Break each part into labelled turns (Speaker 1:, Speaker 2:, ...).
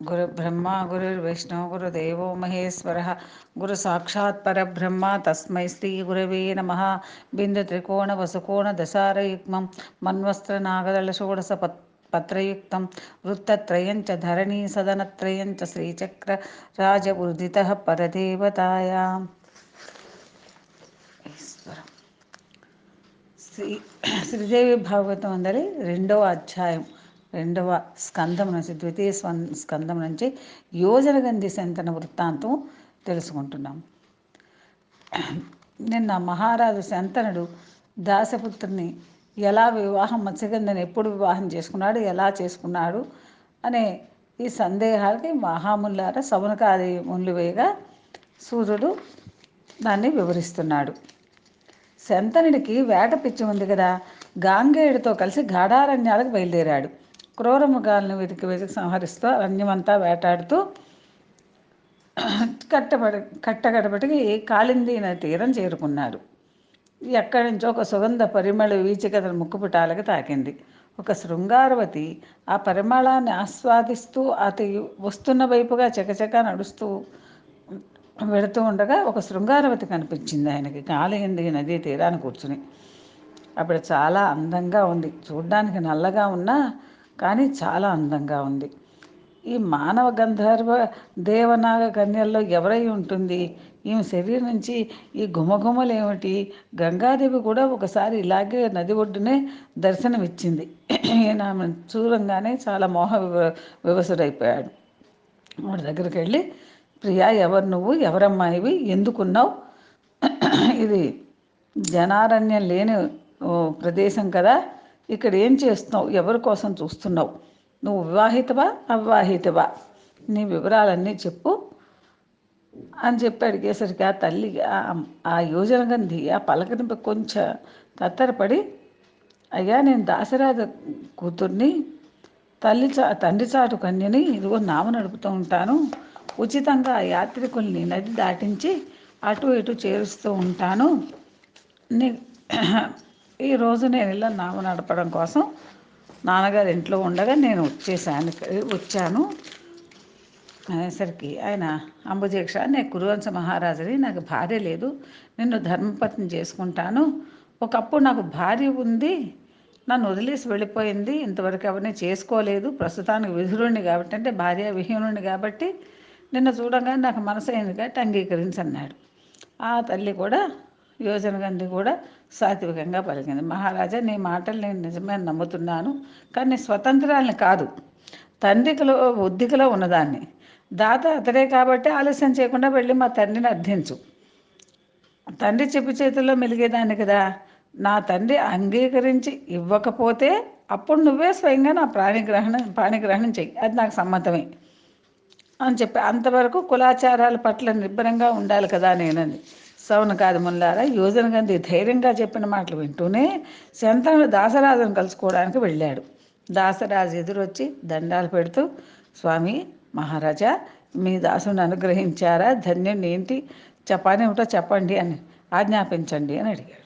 Speaker 1: గురుబ్రహ్మ గురుర్విష్ణు గురుదేవో మహేశ్వర గురు సాక్షాత్ పరబ్రహ్మ తస్మై శ్రీ గురవే నమ బిందు త్రికోణ వసుకోణ దశారయుగ్మం మన్వస్త్ర నాగదళ షోడశ పత్ పత్రయుక్తం వృత్తత్రయం చ ధరణీ సదనత్రయం చ శ్రీచక్ర రాజబుర్దిత పరదేవతాయా ఈశ్వరం శ్రీ శ్రీదేవి భాగవతం అందరి రెండవ అధ్యాయం రెండవ స్కందం నుంచి ద్వితీయ స్కందం నుంచి యోజన గంధి సంతన వృత్తాంతం తెలుసుకుంటున్నాం. నిన్న మహారాజు శంతనుడు దాసపుత్రుని ఎలా వివాహం మత్స్యగంధని ఎప్పుడు వివాహం చేసుకున్నాడు ఎలా చేసుకున్నాడు అనే ఈ సందేహాలకి మహాముల్లార సవనకాది ముళ్ళు వేయగా సూర్యుడు దాన్ని వివరిస్తున్నాడు. శంతనుడికి వేట పిచ్చి ఉంది కదా గాంగేయుడితో కలిసి గాఢారణ్యాలకు బయలుదేరాడు. క్రూరముగాలను వెతికి వెతికి సంహరిస్తూ అరణ్యమంతా వేటాడుతూ కట్టబడి కట్టగడపటికి కాళింది నది తీరం చేరుకున్నాడు ఎక్కడి నుంచో ఒక సుగంధ పరిమళ వీచికథల ముక్కుపుటాలకు తాకింది. ఒక శృంగారవతి ఆ పరిమళాన్ని ఆస్వాదిస్తూ అతి వస్తున్న వైపుగా చకచక నడుస్తూ వెళుతూ ఉండగా ఒక శృంగారవతి కనిపించింది ఆయనకి. కాళింది నదీ తీరాన్ని కూర్చుని. అప్పుడు చాలా అందంగా ఉంది. చూడ్డానికి నల్లగా ఉన్నా కానీ చాలా అందంగా ఉంది. ఈ మానవ గంధర్వ దేవనాగ కన్యల్లో ఎవరై ఉంటుంది? ఈమె శరీరం నుంచి ఈ గుమగుమలు ఏమిటి గంగాదేవి కూడా ఒకసారి ఇలాగే నది ఒడ్డునే దర్శనమిచ్చింది. ఆమె చూడంగానే చాలా మోహ వివసుడైపోయాడు. వాడి దగ్గరికి వెళ్ళి ప్రియా ఎవరు నువ్వు? ఎవరమ్మాయివి? ఎందుకున్నావు? ఇది జనారణ్యం లేని ప్రదేశం కదా. ఇక్కడ ఏం చేస్తున్నావు? ఎవరి కోసం చూస్తున్నావు? నువ్వు వివాహితవా? అవివాహితవా? నీ వివరాలన్నీ చెప్పు. అని చెప్పి అడిగేసరికి ఆ తల్లి ఆ యోజన గంధి ఆ పలకరింపు కొంచెం తత్తరపడి అయ్యా నేను దాసరాజ కూతుర్ని తల్లి చా తండ్రి చాటు కన్యని ఇదిగో నామ నడుపుతూ ఉంటాను. ఉచితంగా ఆ యాత్రికుల్ని నది దాటించి అటు ఇటు చేరుస్తూ ఉంటాను. నీ ఈరోజు నేను ఇలా నామ నడపడం కోసం నాన్నగారు ఇంట్లో ఉండగా నేను వచ్చేసాను వచ్చాను. అనేసరికి ఆయన అంబుజేక్ష నేను కురువంశ మహారాజుని నాకు భార్య లేదు. నిన్ను ధర్మపత్ని చేసుకుంటాను. ఒకప్పుడు నాకు భార్య ఉంది. నన్ను వదిలేసి వెళ్ళిపోయింది. ఇంతవరకు ఎవరిని చేసుకోలేదు. ప్రస్తుతానికి విధురుణ్ణి కాబట్టి అంటే భార్య విహీనుణ్ణి కాబట్టి నిన్ను చూడంగానే నాకు మనసు అయింది కాబట్టి అంగీకరించి అన్నాడు ఆ తల్లి కూడా యోజన గంధి కూడా సాత్వికంగా పలికింది. మహారాజా నీ మాటలు నేను నిజమే నమ్ముతున్నాను కానీ స్వతంత్రాలని కాదు. తండ్రికలో బుద్ధికలో ఉన్నదాన్ని. దాత అతడే కాబట్టి ఆలస్యం చేయకుండా వెళ్ళి మా తండ్రిని అర్థించు. తండ్రి చెప్పు చేతుల్లో మెలిగేదాన్ని కదా. నా తండ్రి అంగీకరించి ఇవ్వకపోతే అప్పుడు నువ్వే స్వయంగా నా ప్రాణిగ్రహణం ప్రాణిగ్రహణం చెయ్యి అది నాకు సమ్మతమే అని చెప్పి అంతవరకు కులాచారాల పట్ల నిబ్బరంగా ఉండాలి కదా నేనని. సౌన కాదు ముల్లారా గంధి ధైర్యంగా చెప్పిన మాటలు వింటూనే శంతనుడు దాసరాజును కలుసుకోవడానికి వెళ్ళాడు. దాసరాజు ఎదురొచ్చి దండాలు పెడుతూ స్వామి మహారాజా మీ దాసుని అనుగ్రహించారా? ధన్యుని ఏంటి? చెప్పనేమిటో చెప్పండి అని ఆజ్ఞాపించండి అని అడిగాడు.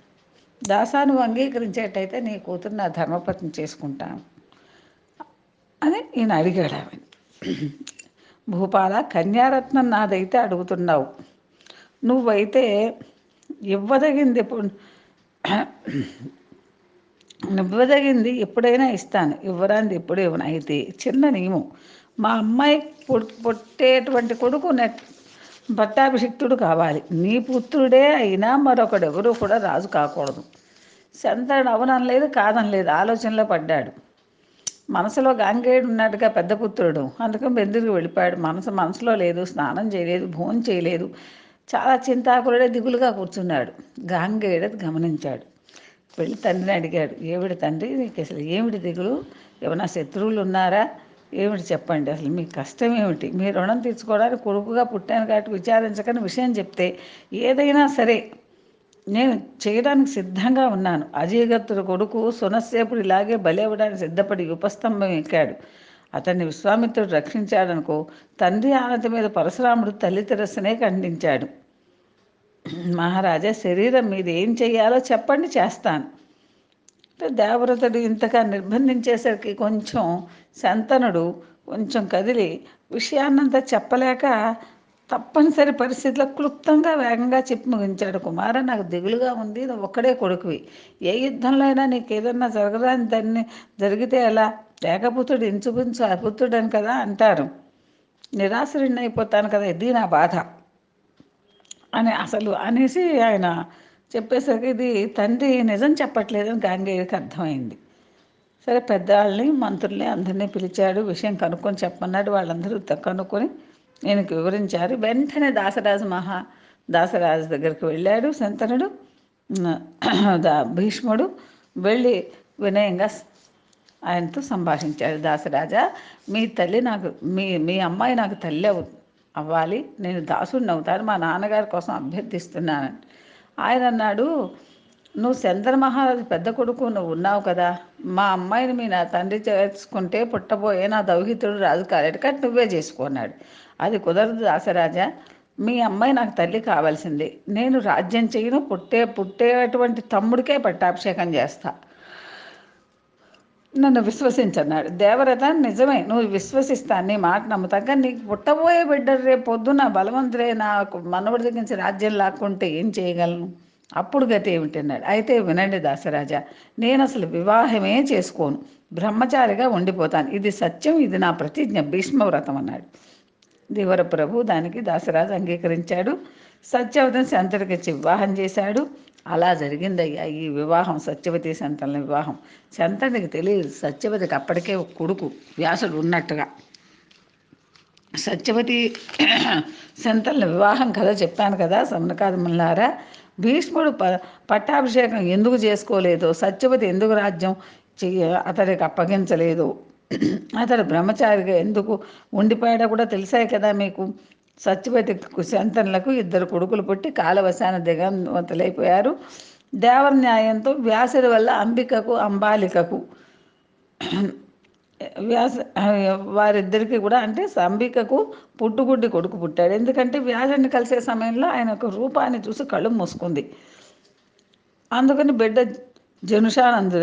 Speaker 1: దాసాను అంగీకరించేటైతే నీ కూతురు నా ధర్మపత్ని చేసుకుంటాను అని ఈయన అడిగాడు ఆమె భూపాల కన్యారత్నం నాదైతే అడుగుతున్నావు. నువ్వైతే ఇవ్వదగింది ఎప్పుడు ఇవ్వదగింది ఎప్పుడైనా ఇస్తాను. ఇవ్వరాంది ఎప్పుడు ఇవ్వను. అయితే చిన్న నియమం. మా అమ్మాయి పుట్టేటువంటి కొడుకు నెట్ పట్టాభిషిక్తుడు కావాలి. నీ పుత్రుడే అయినా మరొకడెవరూ కూడా రాజు కాకూడదు. శంతనుడు కాదని కాదనలేదు ఆలోచనలో పడ్డాడు. మనసులో గాంగేయుడు ఉన్నట్టుగా పెద్ద పుత్రుడు. అందుకని బెందుకు వెళ్ళిపోయాడు? మనసు మనసులో లేదు స్నానం చేయలేదు భోజనం చేయలేదు. చాలా చింతాకులుడే దిగులుగా కూర్చున్నాడు. గాంగేయుడు గమనించాడు. వెళ్ళి తండ్రిని అడిగాడు ఏమిటి తండ్రి నీకు అసలు ఏమిటి దిగులు? ఏమైనా శత్రువులు ఉన్నారా? ఏమిటి చెప్పండి అసలు మీ కష్టం ఏమిటి? మీ రుణం తీర్చుకోవడానికి కొడుకుగా పుట్టాను కాబట్టి విచారించకని విషయం చెప్తే ఏదైనా సరే నేను చేయడానికి సిద్ధంగా ఉన్నాను. అజయగత్తుడు కొడుకు సునస్సేపుడు ఇలాగే బలేవడానికి సిద్ధపడి ఉపస్తంభం ఎక్కాడు. అతన్ని విశ్వామిత్రుడు రక్షించాడనుకో తండ్రి ఆనతి మీద పరశురాముడు తల్లి తిరస్సునే ఖండించాడు. మహారాజా శరీరం మీద ఏం చేయాలో చెప్పండి చేస్తాను. దేవవ్రతుడు ఇంతగా నిర్బంధించేసరికి కొంచెం శంతనుడు కొంచెం కదిలి విషయాన్నంతా చెప్పలేక తప్పనిసరి పరిస్థితిలో క్లుప్తంగా వేగంగా చెప్పి ముగించాడు. కుమార నాకు దిగులుగా ఉంది ఇది ఒక్కడే కొడుకువి. ఏ యుద్ధంలో అయినా నీకు ఏదన్నా జరగరాని దాన్ని జరిగితే ఎలా? లేకపోతుడు ఇంచుమించు అపుత్రుడని కదా అంటారు. నిరాశరుడిని అయిపోతాను కదా ఇది నా బాధ. అని అసలు అనేసి ఆయన చెప్పేసరికి ఇది తండ్రి నిజం చెప్పట్లేదని గాంగేయుడికి అర్థమైంది. సరే పెద్దవాళ్ళని మంత్రుల్ని అందరినీ పిలిచాడు విషయం కనుక్కొని చెప్పమన్నాడు వాళ్ళందరూ కనుక్కొని ఈయనకి వివరించారు. వెంటనే దాసరాజు మహా దాసరాజు దగ్గరికి వెళ్ళాడు. శంతనుడు దా- భీష్ముడు వెళ్ళి వినయంగా ఆయనతో సంభాషించాడు దాసరాజా మీ తల్లి నాకు మీ మీ అమ్మాయి నాకు తల్లి అవ్వాలి నేను దాసుడిని అవుతాను మా నాన్నగారి కోసం అభ్యర్థిస్తున్నాను ఆయన అన్నాడు నువ్వు చంద్ర మహారాజు పెద్ద కొడుకు నువ్వు ఉన్నావు కదా. మా అమ్మాయిని మీ నా తండ్రి చేసుకుంటే పుట్టబోయే నా దౌహితుడు రాజు కాలేడు కానీ నువ్వే చేసుకున్నాడు అది కుదరదు దాసరాజా. మీ అమ్మాయి నాకు తల్లి కావాల్సింది. నేను రాజ్యం చేయను పుట్టే పుట్టేటువంటి తమ్ముడికే పట్టాభిషేకం చేస్తా. నన్ను విశ్వసించన్నాడు దేవరథ నిజమే నువ్వు విశ్వసిస్తాను నీ మాట నమ్ముతాను కానీ నీకు పుట్టబోయే బిడ్డ రేపు పొద్దున బలవంతుడే నాకు మనవడి దగ్గర నుంచి రాజ్యం లాక్కుంటే ఏం చేయగలను? అప్పుడు గతి ఏమిటన్నాడు. అయితే వినండి దాసరాజా నేను అసలు వివాహమే చేసుకోను. బ్రహ్మచారిగా ఉండిపోతాను. ఇది సత్యం ఇది నా ప్రతిజ్ఞ. భీష్మవ్రతం అన్నాడు. దేవర ప్రభు దానికి దాసరాజు అంగీకరించాడు. సత్యవతం శంతడికి వివాహం చేశాడు. అలా జరిగిందయ్యా ఈ వివాహం సత్యవతి శంతనుల వివాహం. శంతనికి తెలియదు సత్యవతికి అప్పటికే ఒక కొడుకు వ్యాసుడు ఉన్నట్టుగా. సత్యవతి శంతనుల వివాహం కథ చెప్పాను కదా సమనకాదములారా భీష్ముడు ప పట్టాభిషేకం ఎందుకు చేసుకోలేదో? సత్యవతి ఎందుకు రాజ్యం చెయ్య అతడికి అప్పగించలేదు? అతడు బ్రహ్మచారిగా ఎందుకు ఉండిపోయాడో కూడా తెలిసాయి కదా మీకు. సత్యవతి శంతనులకు ఇద్దరు కొడుకులు పుట్టి కాలవశాన దిగంతలైపోయారు. దేవర న్యాయంతో వ్యాసుడి వల్ల అంబికకు అంబాలికకు వ్యాస వారిద్దరికి కూడా అంటే అంబికకు పుట్టుగుడ్డి కొడుకు పుట్టాడు. ఎందుకంటే వ్యాసుడిని కలిసే సమయంలో ఆయన ఒక రూపాన్ని చూసి కళ్ళు మూసుకుంది. అందుకని బిడ్డ జనుషానందు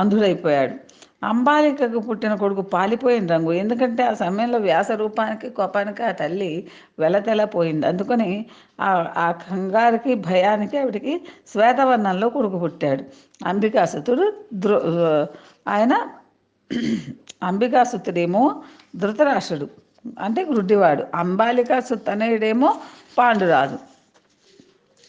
Speaker 1: అంధుడైపోయాడు. అంబాలికకు పుట్టిన కొడుకు పాలిపోయిన రంగు. ఎందుకంటే ఆ సమయంలో వ్యాస రూపానికి కోపానికి ఆ తల్లి వెలతెలపోయింది అందుకని ఆ ఆ కంగారికి భయానికి ఆవిడికి శ్వేతవర్ణంలో కొడుకు పుట్టాడు. అంబికాసుతుడు దృ ఆయన అంబికాసుతుడేమో ధృతరాష్ట్రుడు అంటే గుడ్డివాడు అంబాలికాసుత్ అనేడేమో పాండురాజు.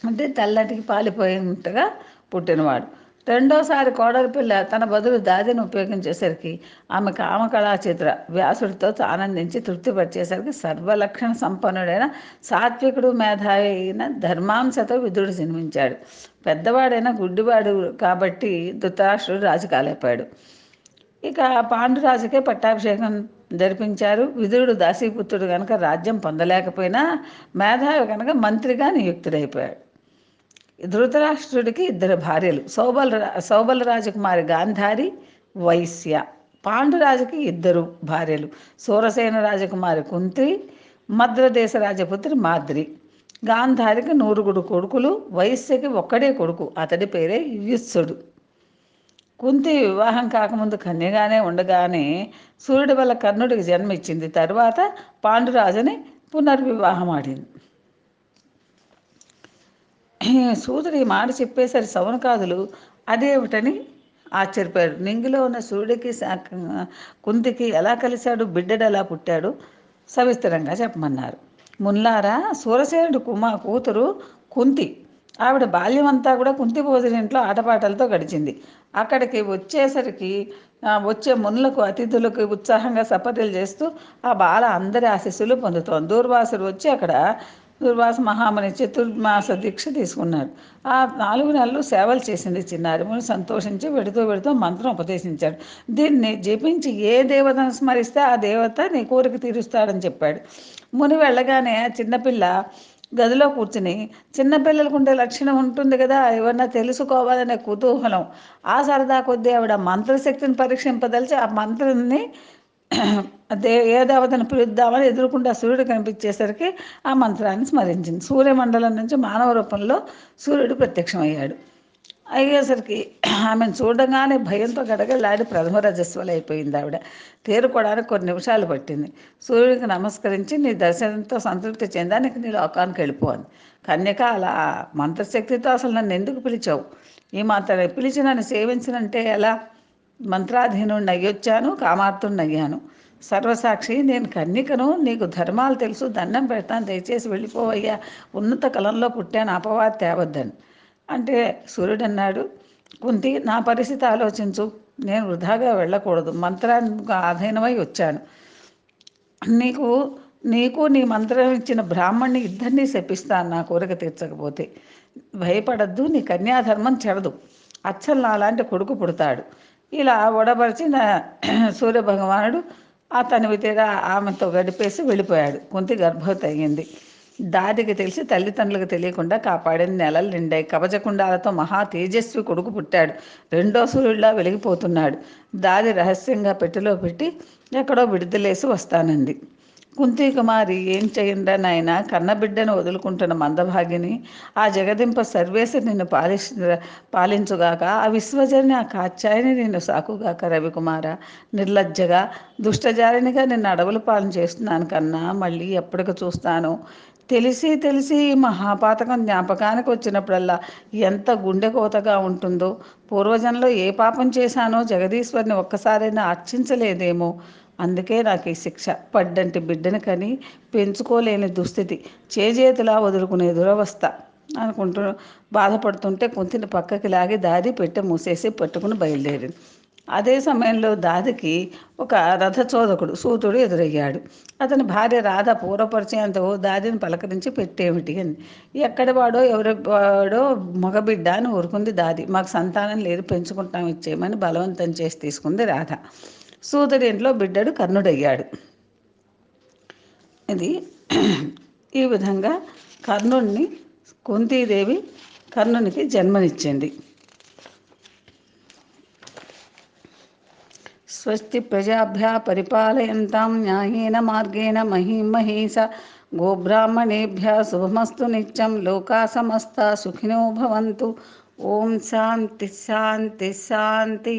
Speaker 1: అంటే తెల్లటికి పాలిపోయినట్టుగా పుట్టినవాడు. రెండోసారి కోడలి పిల్ల తన బదులు దాదిని ఉపయోగించేసరికి ఆమె కామకళా వ్యాసుడితో ఆనందించి తృప్తిపరిచేసరికి సర్వలక్షణ సంపన్నుడైన సాత్వికుడు మేధావి అయిన ధర్మాంశతో విధుడు జన్మించాడు. పెద్దవాడైన గుడ్డివాడు కాబట్టి ధృతరాష్ట్రుడు రాజు కాలేపాడు ఇక పాండురాజుకే పట్టాభిషేకం జరిపించారు. విధుడు దాసీపుత్రుడు కనుక రాజ్యం పొందలేకపోయినా మేధావి కనుక మంత్రిగా నియుక్తుడైపోయాడు. ధృతరాష్ట్రుడికి ఇద్దరు భార్యలు. సౌబల సౌబల రాజకుమారి గాంధారి వైశ్య. పాండురాజుకి ఇద్దరు భార్యలు. సూరసేన రాజకుమారి కుంతి మద్రదేశ రాజపుత్రి మాద్రి. గాంధారికి నూరుగుడు కొడుకులు వైశ్యకి ఒక్కడే కొడుకు. అతడి పేరే యుత్సుడు కుంతి వివాహం కాకముందు కన్యగానే ఉండగానే సూర్యుడి వల్ల కర్ణుడికి ఇచ్చింది తర్వాత పాండురాజుని పునర్వివాహం ఆడింది. సూర్యుడు ఈ మాట చెప్పేసరి సవనకాదులు అదేమిటని ఆశ్చర్యపోయాడు. నింగిలో ఉన్న సూర్యుడికి కుంతికి ఎలా కలిశాడు? బిడ్డడు ఎలా పుట్టాడు? సవిస్తరంగా చెప్పమన్నారు. ముల్లారా సూరసేనుడు కుమా కూతురు కుంతి. ఆవిడ బాల్యం అంతా కూడా కుంతి భోజన ఇంట్లో ఆటపాటలతో గడిచింది. అక్కడికి వచ్చేసరికి వచ్చే మునులకు అతిథులకు ఉత్సాహంగా సపర్యలు చేస్తూ ఆ బాల అందరి ఆశీస్సులు పొందుతోంది. దూర్వాసుడు వచ్చి అక్కడ దుర్వాస మహాముని చతుర్మాస దీక్ష తీసుకున్నాడు. ఆ నాలుగు నెలలు సేవలు చేసింది చిన్నారి ముని సంతోషించి వెడుతూ వెడుతూ మంత్రం ఉపదేశించాడు. దీన్ని జపించి ఏ దేవతను స్మరిస్తే ఆ దేవత నీ కోరిక తీరుస్తాడని చెప్పాడు. ముని వెళ్ళగానే ఆ చిన్నపిల్ల గదిలో కూర్చుని చిన్నపిల్లలకు ఉండే లక్షణం ఉంటుంది కదా ఏమన్నా తెలుసుకోవాలనే కుతూహలం. ఆ సరదా కొద్దీ ఆవిడ మంత్రశక్తిని పరీక్షింపదలిచి ఆ మంత్రాన్ని దే ఏ దేవతను పిలుద్దామని ఎదురుకుండా సూర్యుడు కనిపించేసరికి ఆ మంత్రాన్ని స్మరించింది. సూర్యమండలం నుంచి మానవ రూపంలో సూర్యుడు ప్రత్యక్షమయ్యాడు. అయ్యేసరికి ఆమెను చూడగానే భయంతో గడగలాడి ప్రథమ రజస్వలు అయిపోయింది ఆవిడ. తేరుకోవడానికి కొన్ని నిమిషాలు పట్టింది. సూర్యుడికి నమస్కరించి నీ దర్శనంతో సంతృప్తి చెందానికి నీ లోకానికి వెళ్ళిపోవాలి కన్యక అలా మంత్రశక్తితో అసలు నన్ను ఎందుకు పిలిచావు? ఈ మాత్రం పిలిచి నన్ను సేవించనంటే ఎలా? మంత్రాధీనుడిని అయ్యొచ్చాను కామార్తుడిని అయ్యాను సర్వసాక్షి నేను కన్నికను నీకు ధర్మాలు తెలుసు దండం పెడతాను దయచేసి వెళ్ళిపోవయ్యా. ఉన్నత కలంలో పుట్టాను అపవాది తేవద్దని. అంటే సూర్యుడు అన్నాడు కుంతి నా పరిస్థితి ఆలోచించు. నేను వృధాగా వెళ్ళకూడదు మంత్రానికి ఆధీనమై వచ్చాను. నీకు నీకు నీ మంత్రం ఇచ్చిన బ్రాహ్మణ్ణి ఇద్దరినీ శపిస్తాను నా కోరిక తీర్చకపోతే. భయపడద్దు నీ కన్యాధర్మం చెడదు. అచ్చల్ అలాంటి కొడుకు పుడతాడు. ఇలా ఉడబరిచిన సూర్యభగవానుడు అతని తీర ఆమెతో గడిపేసి వెళ్ళిపోయాడు. కుంతి గర్భవతి అయ్యింది దాదికి తెలిసి తల్లిదండ్రులకు తెలియకుండా కాపాడిన నెలలు నిండాయి కవచకుండాలతో మహా తేజస్వి కొడుకు పుట్టాడు. రెండో సూర్యుడిలా వెలిగిపోతున్నాడు. దాది రహస్యంగా పెట్టెలో పెట్టి ఎక్కడో విడుదలేసి వస్తానంది. కుంతి కుమారి ఏం చేయండా నాయన? కన్నబిడ్డను వదులుకుంటున్న మందభాగిని ఆ జగదింప సర్వేసి నిన్ను పాలిష్ పాలించుగాక ఆ విశ్వజని ఆ కాచాయని నిన్ను సాకుగాక రవికుమార. నిర్లజ్జగా దుష్టజారినిగా నిన్ను అడవులు పాలన చేస్తున్నాను కన్నా మళ్ళీ ఎప్పటికి చూస్తాను? తెలిసి తెలిసి మహాపాతకం జ్ఞాపకానికి వచ్చినప్పుడల్లా ఎంత గుండె కోతగా ఉంటుందో. పూర్వజంలో ఏ పాపం చేశానో జగదీశ్వరిని ఒక్కసారైనా అర్చించలేదేమో. అందుకే నాకు ఈ శిక్ష. పడ్డంటి బిడ్డని కని పెంచుకోలేని దుస్థితి. చేజేతులా వదులుకునే దురవస్థ. అనుకుంటూ బాధపడుతుంటే కుంతిని పక్కకి లాగి దాది పెట్టె మూసేసి పట్టుకుని బయలుదేరింది అదే సమయంలో దాదికి ఒక రథచోదకుడు సూతుడు ఎదురయ్యాడు. అతని భార్య రాధ పూర్వపరిచయంతో దాదిని పలకరించి పెట్టేమిటి అని. ఎక్కడి వాడో ఎవరి వాడో మగబిడ్డ అని ఊరుకుంది దాది. మాకు సంతానం లేదు పెంచుకుంటాం ఇచ్చేయమని బలవంతం చేసి తీసుకుంది రాధ. సూతుడి ఇంట్లో బిడ్డడు కర్ణుడయ్యాడు. ఇది ఈ విధంగా కర్ణుడిని కుంతీదేవి కర్ణునికి జన్మనిచ్చింది. స్వస్తి ప్రజాభ్య పరిపాలయంతాం న్యాయేన మార్గేణ మహిం గోబ్రాహ్మణేభ్య శుభమస్తు నిత్యం లోకా సమస్త సుఖినో భవంతు. ఓం శాంతి శాంతి శాంతి.